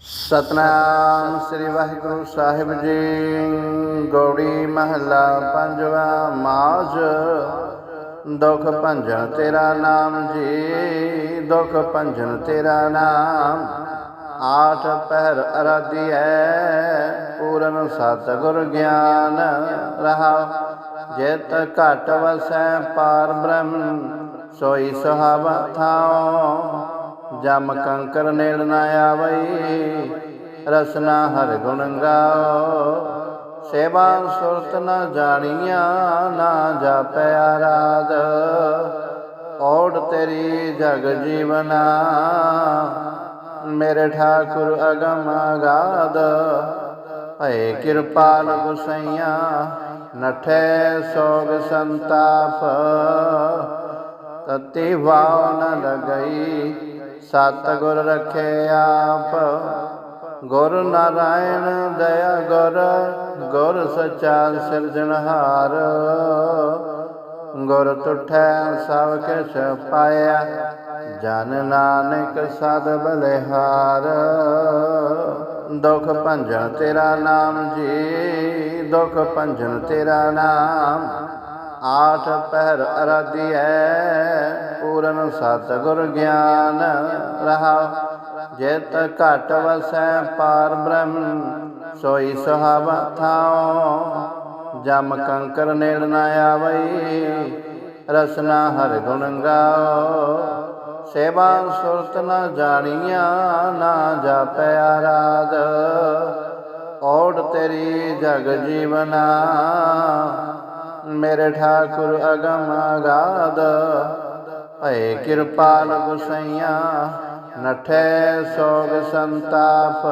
ਸਤਨਾਮ ਸ੍ਰੀ ਵਾਹਿਗੁਰੂ ਸਾਹਿਬ ਜੀ। ਗੌੜੀ ਮਹੱਲਾ ਪੰਜਵਾ ਮਾਝ ਦੁਖ ਭੰਜਨ ਤੇਰਾ ਨਾਮ ਜੀ। ਦੁਖ ਭੰਜਨ ਤੇਰਾ ਨਾਮ। ਆਠ ਪਹਿਰ ਹੈ ਪੂਰਨ ਸਤ ਗੁਰ ਗਿਆਨ ਰਹਾ। ਜਿਤ ਘਟ ਵਸੈ ਪਾਰ ਬ੍ਰਹਮ। ਸੋਈ ਸੁਹਾਵਾ ਥਾਉ। ਜਮ ਕੰਕਰ ਨੇੜ ਨਾ ਆਵਈ, ਰਸਨਾ ਹਰ ਗੁਣ ਗਾਓ। ਸੇਵਾ ਸੁਰਤ ਨਾ ਜਾਣੀਆਂ, ਨਾ ਜਾਪੈ ਆਰਾਧ। ਓੜ ਤੇਰੀ ਜਗ ਜੀਵਨਾ, ਮੇਰੇ ਠਾਕੁਰ ਅਗਮ ਅਗਾਧ। ਭਏ ਕਿਰਪਾਲ ਗੁਸਈਆ ਨਠੈ ਸੋਗ ਸੰਤਾਪ। ਤਤੀ ਵਾਉ ਨ ਲਗਈ ਸਤ ਗੁਰ ਰਖੇ ਆਪ। ਗੁਰ ਨਾਰਾਇਣ ਦਇਆ ਗੁਰ ਗੁਰ ਸਚਾ ਸਿਰਜਣਹਾਰ ਗੁਰ ਤੁਠੈ ਸਭ ਕਿਛ ਪਾਇਆ, ਜਨ ਨਾਨਕ ਸਦ ਬਲਿਹਾਰ। ਦੁਖ ਭੰਜਨ ਤੇਰਾ ਨਾਮ ਜੀ, ਦੁਖ ਭੰਜਨ ਤੇਰਾ ਨਾਮ। ਆਠ ਪਹਿਰ ਅਰਾਧੀਐ, ਪੂਰਨ ਸਤਗੁਰ ਗਿਆਨ ਰਹਾ। ਜੇਤ ਘਟ ਵਸੈ ਪਾਰ ਬ੍ਰਹਮ, ਸੋਈ ਸੁਹਾਵਾ ਥਾਉ। ਜਮ ਕੰਕਰ ਨੇੜ ਨਾ ਆਵਈ, ਰਸਨਾ ਹਰ ਗੁਣ ਗਾਓ ਸੇਵਾ ਸੁਰਤ ਨ ਜਾਣੀਆਂ, ਨਾ ਜਾਪੈ ਆਰਾਧ। ਓੜ ਤੇਰੀ ਜਗ ਜੀਵਨਾ ਮੇਰੇ ਠਾਕੁਰ ਅਗਮ ਅਗਾਧ ਭਏ ਕਿਰਪਾਲ ਗੁਸਈਆ ਨਠੇ ਸੋਗ ਸੰਤਾਪ।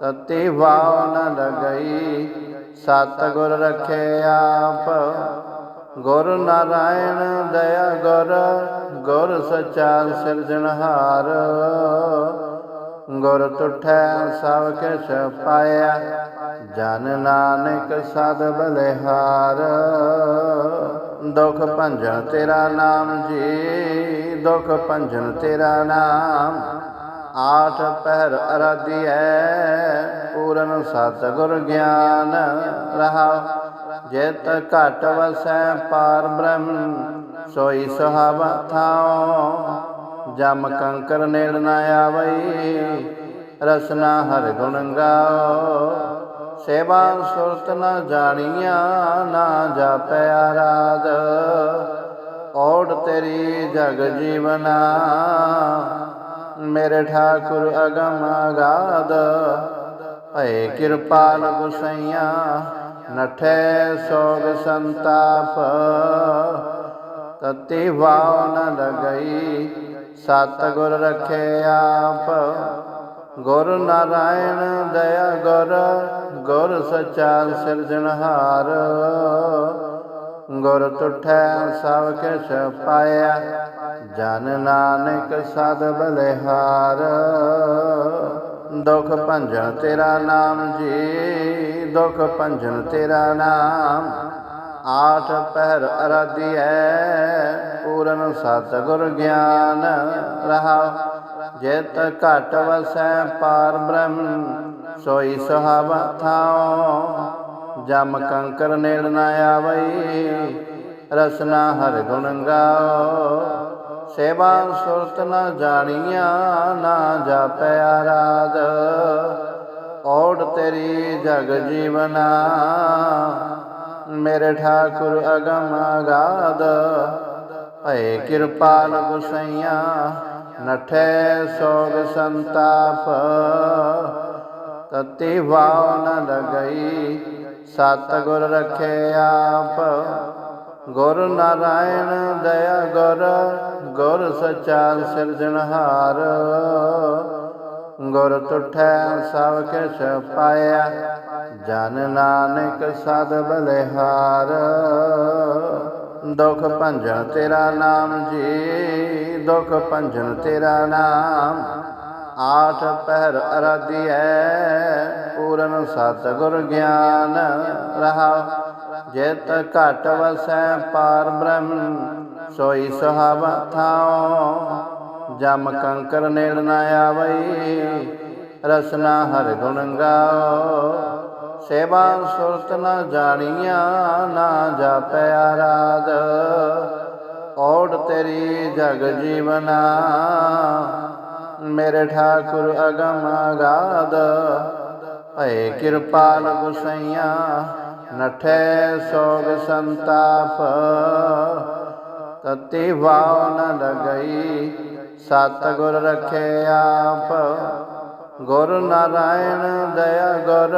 ਤਤੀ ਵਾਉ ਨ ਲਗਈ ਸਤ ਗੁਰ ਰਖੇ ਆਪ। ਗੁਰ ਨਾਰਾਇਣ ਦਇਆ ਗੁਰ ਗੁਰ ਸਚਾ ਸਿਰਜਣਹਾਰ ਗੁਰ ਤੁਠੈ ਸਭ ਕਿਛ ਪਾਇਆ ਜਨ ਨਾਨਕ ਸਦ ਬਲਿਹਾਰ। ਦੁਖ ਭੰਜਨ ਤੇਰਾ ਨਾਮ ਜੀ, ਦੁਖ ਭੰਜਨ ਤੇਰਾ ਨਾਮ। ਆਠ ਪਹਿਰ ਅਰਾਧੀਐ, ਪੂਰਨ ਸਤ ਗੁਰ ਗਿਆਨ ਰਹਾ। ਜਿਤ ਘਟ ਵਸੈ ਪਾਰ ਬ੍ਰਹਮ, ਸੋਈ ਸੁਹਾਵਾ ਥਾਉ। ਜਮ ਕੰਕਰ ਨੇੜ ਨਾ ਆਵਈ, ਰਸਨਾ ਹਰ ਗੁਣ ਗਾਓ ਸੇਵਾ ਸੁਰਤ ਨ ਜਾਣੀਆਂ ਨਾ ਜਾਪੈ ਆਰਾਧ। ਓੜ ਤੇਰੀ ਜਗ ਜੀਵਨਾ, ਮੇਰੇ ਠਾਕੁਰ ਅਗਮ ਅਗਾਧ। ਭਏ ਕਿਰਪਾਲ ਗੁਸਈਆ ਨਠੇ ਸੋਗ ਸੰਤਾਪ। ਤਤੀ ਵਾਉ ਨ ਲਗਈ ਸਤ ਗੁਰ ਰਖੇ ਆਪ। ਗੁਰ ਨਾਰਾਇਣ ਦਇਆ ਗੁਰ ਗੁਰ ਸਚਾ ਸਿਰਜਣਹਾਰ ਗੁਰ ਤੁਠੈ ਸਭ ਕਿਛ ਪਾਇਆ, ਜਨ ਨਾਨਕ ਸਦ ਬਲਿਹਾਰ। ਦੁਖ ਭੰਜਨ ਤੇਰਾ ਨਾਮ ਜੀ, ਦੁਖ ਭੰਜਨ ਤੇਰਾ ਨਾਮ। ਆਠ ਪਹਿਰ ਅਰਾਧੀਐ, ਪੂਰਨ ਸਤਗੁਰ ਗਿਆਨ ਰਹਾ। ਜਿਤ ਘਟ ਵਸੈ ਪਾਰ ਬ੍ਰਹਮ, ਸੋਈ ਸੁਹਾਵਾ ਥਾਉ। ਜਮ ਕੰਕਰ ਨੇੜ ਨਾ ਆਵਈ, ਰਸਨਾ ਹਰ ਗੁਣ ਗਾਓ ਸੇਵਾ ਸੁਰਤ ਨਾ ਜਾਣੀਆਂ, ਨਾ ਜਾਪੈ ਆਰਾਧ। ਓੜ ਤੇਰੀ ਜਗ ਜੀਵਨਾ, ਮੇਰੇ ਠਾਕੁਰ ਅਗਮ ਅਗਾਧ। ਭਏ ਕਿਰਪਾਲ ਗੁਸਈਆ ਨਠੈ ਸੋਗ ਸੰਤਾਪ। ਤਤੀ ਵਾਉ ਨ ਲਗਈ ਸਤ ਗੁਰ ਰਖੇ ਆਪ। ਗੁਰ ਨਾਰਾਇਣ ਦਇਆ ਗੁਰ ਗੁਰ ਸਚਾ ਸਿਰਜਣਹਾਰ ਗੁਰ ਤੁਠੈ ਸਭ ਕਿਛ ਪਾਇਆ, ਜਨ ਨਾਨਕ ਸਦ ਬਲਿਹਾਰ। ਦੁਖ ਭੰਜਨ ਤੇਰਾ ਨਾਮ ਜੀ, ਦੁਖ ਭੰਜਨ ਤੇਰਾ ਨਾਮ। ਆਠ ਪਹਿਰ ਹੈ ਪੂਰਨ ਸਤ ਗੁਰ ਗਿਆਨ ਰਹਾ। ਜਿਤ ਘਟ ਵਸੈ ਪਾਰ ਬ੍ਰਹਮ, ਸੋਈ ਸੁਹਾਵਾ ਥਾਉ। ਜਮ ਕੰਕਰ ਨੇੜ ਨਾ ਆਵਈ, ਰਸਨਾ ਹਰ ਗੁਣ ਗਾਓ ਸੇਵਾ ਸੁਰਤ ਨ ਜਾਣੀਆਂ, ਨਾ ਜਾਪੈ ਆਰਾਧ। ਓੜ ਤੇਰੀ ਜਗ ਜੀਵਨਾ, ਮੇਰੇ ਠਾਕੁਰ ਅਗਮ ਅਗਾਧ। ਭਏ ਕਿਰਪਾਲ ਗੁਸਈਆ ਨਠੇ ਸੋਗ ਸੰਤਾਪ। ਤਤੀ ਵਾਉ ਨ ਲਗਈ ਸਤ ਗੁਰ ਰਖੇ ਆਪ। ਗੁਰ ਨਾਰਾਇਣ ਦਇਆ ਗੁਰ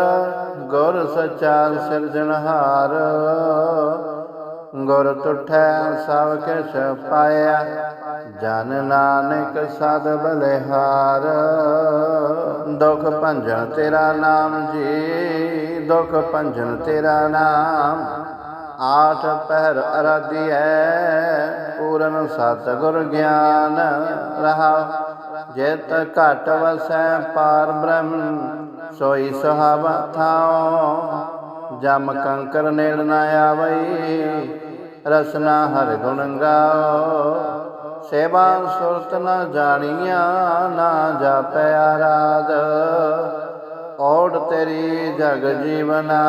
ਗੁਰ ਸਚਾ ਸਿਰਜਣਹਾਰ ਗੁਰ ਤੁਠੈ ਸਭ ਕਿਛ ਪਾਇਆ, ਜਨ ਨਾਨਕ ਸਦ ਬਲਿਹਾਰ। ਦੁਖ ਭੰਜਨ ਤੇਰਾ ਨਾਮ ਜੀ, ਦੁਖ ਭੰਜਨ ਤੇਰਾ ਨਾਮ। ਆਠ ਪਹਿਰ ਅਰਾਧਿਐ, ਪੂਰਨ ਸਤ ਗੁਰ ਗਿਆਨ ਰਹਾ। ਜੇਤ ਘਟ ਵਸੈ ਪਾਰ ਬ੍ਰਹਮ, ਸੋਈ ਸੁਹਾਵਾ ਥਾਉ। ਜਮ ਕੰਕਰ ਨੇੜ ਨ ਆਵਈ, ਰਸਨਾ ਹਰ ਗੁਣ ਗਾਓ ਸੇਵਾ ਸੁਰਤ ਨਾ ਜਾਣੀਆਂ, ਨਾ ਜਾਪੈ ਆਰਾਧ। ਓੜ ਤੇਰੀ ਜਗ ਜੀਵਨਾ,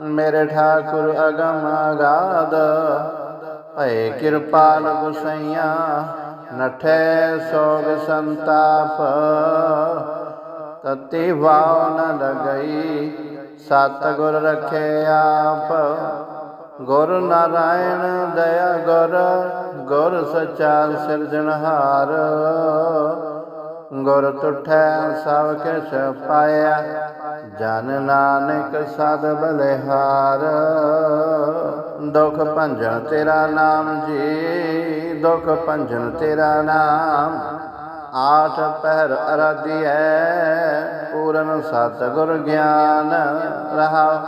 ਮੇਰੇ ਠਾਕੁਰ ਅਗਮ ਅਗਾਧ। ਭਏ ਕਿਰਪਾਲ ਗੁਸਈਆ ਨਠੈ ਸੋਗ ਸੰਤਾਪ ਤਤੀ ਵਾਉ ਨ ਲਗਈ ਸਤ ਗੁਰ ਰਖੇ ਆਪ। ਗੁਰ ਨਾਰਾਇਣ ਦਇਆ ਗੁਰ ਗੁਰ ਸਚਾ ਸਿਰਜਣਹਾਰ ਗੁਰ ਤੁਠੈ ਸਭ ਕਿਛ ਪਾਇਆ ਜਨ ਨਾਨਕ ਸਦ ਬਲਿਹਾਰ। ਦੁਖ ਭੰਜਨ ਤੇਰਾ ਨਾਮ ਜੀ, ਦੁਖ ਭੰਜਨ ਤੇਰਾ ਨਾਮ। ਆਠ ਪਹਿਰ ਅਰਾਧਿਐ, ਪੂਰਨ ਸਤ ਗੁਰ ਗਿਆਨ। ਰਹਾ,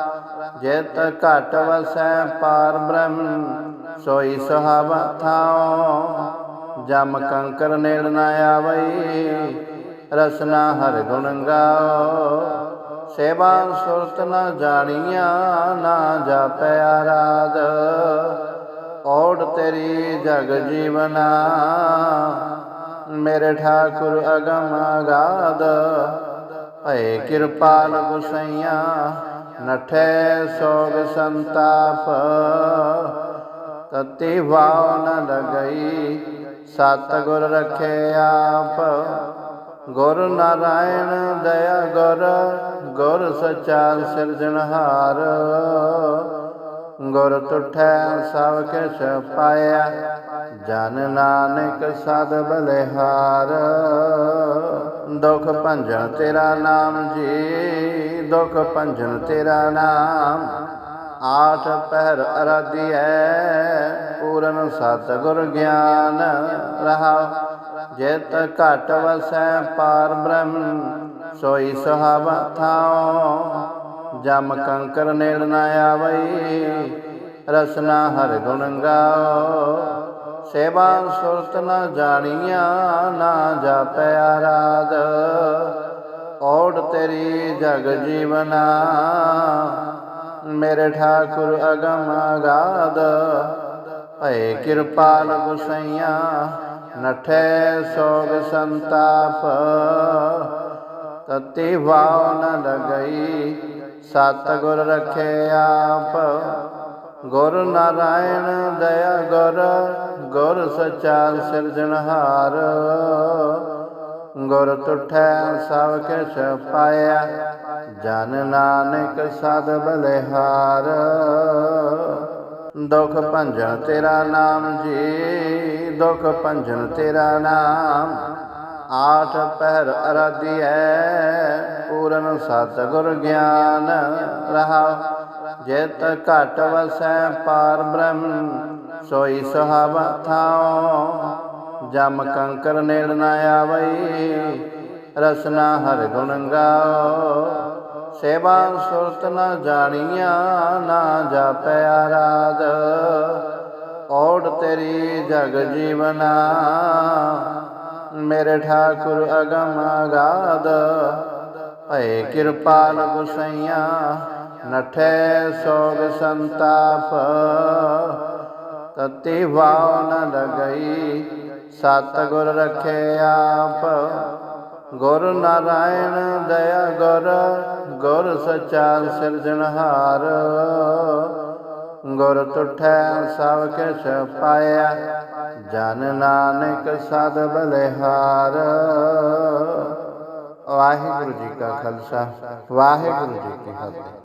ਜੇਤ ਘਟ ਵਸੈ ਪਾਰ ਬ੍ਰਹਮ, ਸੋਈ ਸੁਹਾਵਾ ਥਾਉ। ਜਮ ਕੰਕਰ ਨੇੜ ਨ ਆਵਈ, ਰਸਨਾ ਹਰ ਗੁਣ ਗਾਓ ਸੇਵਾ ਸੁਰਤ ਨ ਜਾਣੀਆਂ ਨਾ ਜਾਪੈ ਆਰਾਧ। ਓੜ ਤੇਰੀ ਜਗ ਜੀਵਨਾ, ਮੇਰੇ ਠਾਕੁਰ ਅਗਮ ਅਗਾਧ। ਭਏ ਕਿਰਪਾਲ ਗੁਸਈਆ ਨਠੇ ਸੋਗ ਸੰਤਾਪ। ਤਤੀ ਵਾਉ ਨ ਲਗਈ ਸਤ ਗੁਰ ਰਖੇ ਆਪ। ਗੁਰ ਨਾਰਾਇਣ ਦਇਆ ਗੁਰ ਗੁਰ ਸਚਾ ਸਿਰਜਣਹਾਰ ਗੁਰ ਤੁਠੈ ਸਭ ਕਿਛ ਪਾਇਆ, ਜਨ ਨਾਨਕ ਸਦ ਬਲਿਹਾਰ। ਦੁਖ ਭੰਜਨ ਤੇਰਾ ਨਾਮ ਜੀ, ਦੁਖ ਭੰਜਨ ਤੇਰਾ ਨਾਮ। ਆਠ ਪਹਿਰ ਅਰਾਧਿਐ, ਪੂਰਨ ਸਤ ਗੁਰ ਗਿਆਨ ਰਹਾ। ਜੇਤ ਘਟ ਵਸੈ ਪਾਰ ਬ੍ਰਹਮ, ਸੋਈ ਸੁਹਾਵਾ ਥਾਉ। ਜਮ ਕੰਕਰ ਨੇੜ ਨ ਆਵਈ, ਰਸਨਾ ਹਰ ਗੁਣ ਗਾਓ ਸੇਵਾ ਸੁਰਤ ਨਾ ਜਾਣੀਆਂ, ਨਾ ਜਾਪੈ ਆਰਾਧ। ਓੜ ਤੇਰੀ ਜਗ ਜੀਵਨਾ, ਮੇਰੇ ਠਾਕੁਰ ਅਗਮ ਅਗਾਧ। ਭਏ ਕਿਰਪਾਲ ਗੁਸਈਆ ਨਠੈ ਸੋਗ ਸੰਤਾਪ, ਤਤੀ ਵਾਉ ਨ ਲਗਈ ਸਤ ਗੁਰ ਰਖੇ ਆਪ। ਗੁਰ ਨਾਰਾਇਣ ਦਇਆ ਗੁਰ ਗੁਰ ਸਚਾ ਸਿਰਜਣਹਾਰ ਗੁਰ ਤੁਠੈ ਸਭ ਕਿਛ ਪਾਇਆ, ਜਨ ਨਾਨਕ ਸਦ ਬਲਿਹਾਰ। ਦੁਖ ਭੰਜਨ ਤੇਰਾ ਨਾਮ ਜੀ, ਦੁਖ ਭੰਜਨ ਤੇਰਾ ਨਾਮ। ਆਠ ਪਹਿਰ ਹੈ ਪੂਰਨ ਸਤ ਗੁਰ ਗਿਆਨ ਰਹਾ। ਜੇਤ ਘਟ ਵਸੈ ਪਾਰ ਬ੍ਰਹਮ, ਸੋਈ ਸੁਹਾਵਾ ਥਾਉ। ਜਮ ਕੰਕਰ ਨੇੜ ਨ ਆਵਈ, ਰਸਨਾ ਹਰ ਗੁਣ ਗਾਓ ਸੇਵਾ ਸੁਰਤ ਨ ਜਾਣੀਆਂ, ਨਾ ਜਾਪੈ ਆਰਾਧ। ਓੜ ਤੇਰੀ ਜਗ ਜੀਵਨਾ, ਮੇਰੇ ਠਾਕੁਰ ਅਗਮ ਅਗਾਧ। ਭਏ ਕਿਰਪਾਲ ਗੁਸਈਆ ਨਠੇ ਸੋਗ ਸੰਤਾਪ। ਤਤੀ ਵਾਉ ਨ ਲਗਈ ਸਤ ਗੁਰ ਰਖੇ ਆਪ। ਗੁਰ ਨਾਰਾਇਣ ਦਇਆ ਗੁਰ ਗੁਰ ਸਚਾ ਸਿਰਜਣਹਾਰ ਗੁਰ ਤੁਠੈ ਸਭ ਕਿਛ ਪਾਇਆ, ਜਨ ਨਾਨਕ ਸਦ ਬਲਿਹਾਰ। ਵਾਹਿਗੁਰੂ ਜੀ ਕਾ ਖਾਲਸਾ, ਵਾਹਿਗੁਰੂ ਜੀ ਕੀ ਫਤਿਹ।